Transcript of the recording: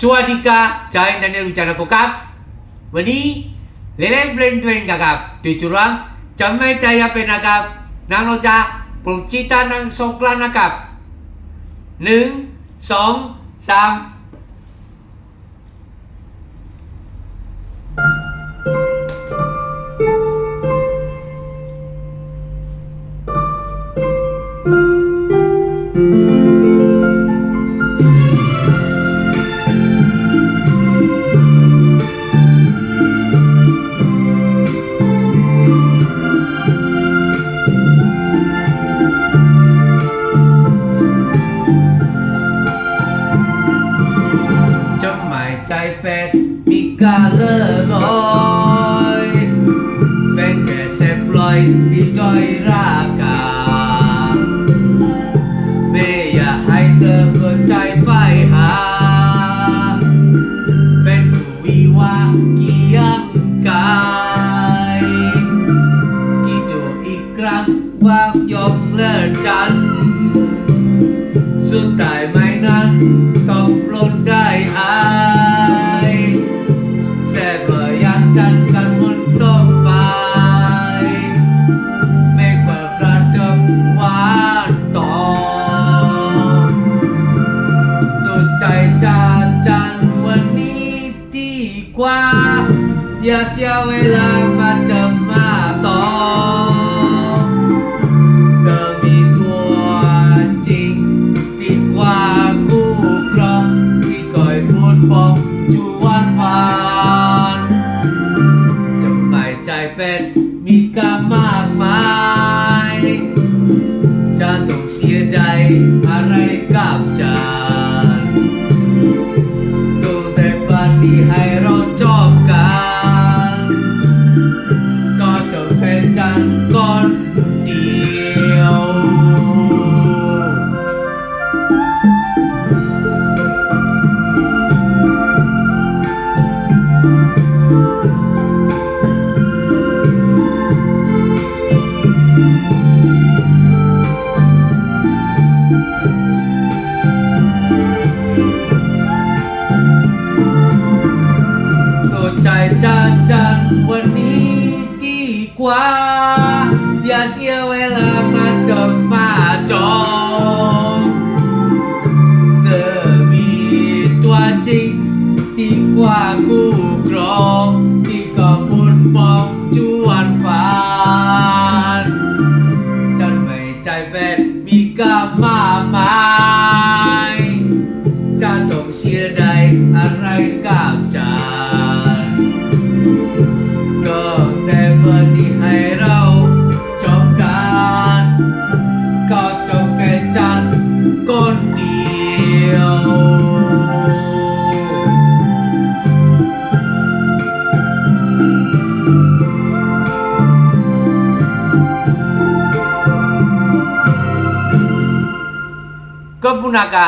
สวัสดีครับใจนันเนรู้จักนะครับวันนี้เล่นเพลงเพลงนะครับปิจุรังจำไม่ใจอยเป็นนะครับนางโนจาปรุงจิตานังสงกรานนะครับหนึ่งสองสาม จดหมายใจเป็ดมีกาเลอร์ลอยเป็นแค่เสพลอยที่ด้อยรากาไม่อยากให้เธอเปิดใจไฟหา เป็นผู้วิวากี่ยังกายที่ดูอีกครั้งว่ายกเลิกฉัน จันกันมุนต้องไป ไม่กว่าประเดิมหวานต่อตัวใจจาจันวันนี้ดีกว่า อย่าเสียเวลามาจะมา มีกามากมาย จะต้องเสียดายอะไรกับจันตัวแต่ปันนี้ให้เราจบกัน ก็จบแค่จันก่อนดี จจานจันวันนี้ดีกว่า อย่าเสียเวลามาจบมาจองเธอมีตัวจริงดีกว่ากู้กรองที่ก็ปุ่นปองจวนฟ้านจันไม่ใจเป็นมีกามากมายจะต้องเสียดอะไรกับฉัน ให้เราจบกัน ก็จบแค่จันคนเดียว ก็ปุนากา